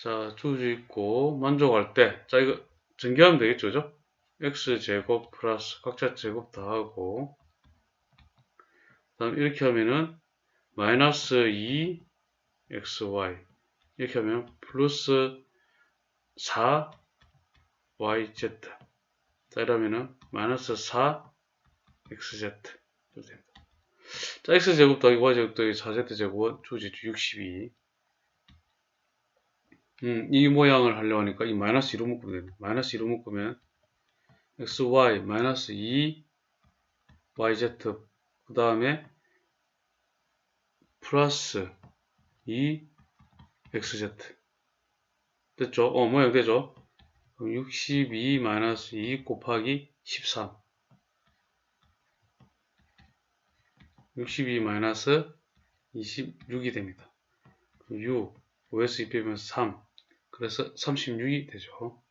자, 주어져 있고, 만족할 때, 자, 이거 전개하면 되겠죠, 그죠? x제곱 플러스 각자 제곱 다 하고, 그 다음 이렇게 하면은, 마이너스 2 xy. 이렇게 하면, 플러스 4 yz. 자, 이러면은, 마이너스 4 xz. 이렇게 됩니다. 자, x제곱 더하기 y제곱 더하기 4z제곱은 주어지죠, 62. 음, 이 모양을 하려고 하니까 이 마이너스 2로 묶으면 됩니다. 마이너스 2로 묶으면 xy 마이너스 2 yz 그 다음에 플러스 2 xz 됐죠? 어 모양 되죠? 그럼 62 마이너스 2 곱하기 13 62 마이너스 26이 됩니다. 6 5에서 2 빼면 3 그래서 36이 되죠.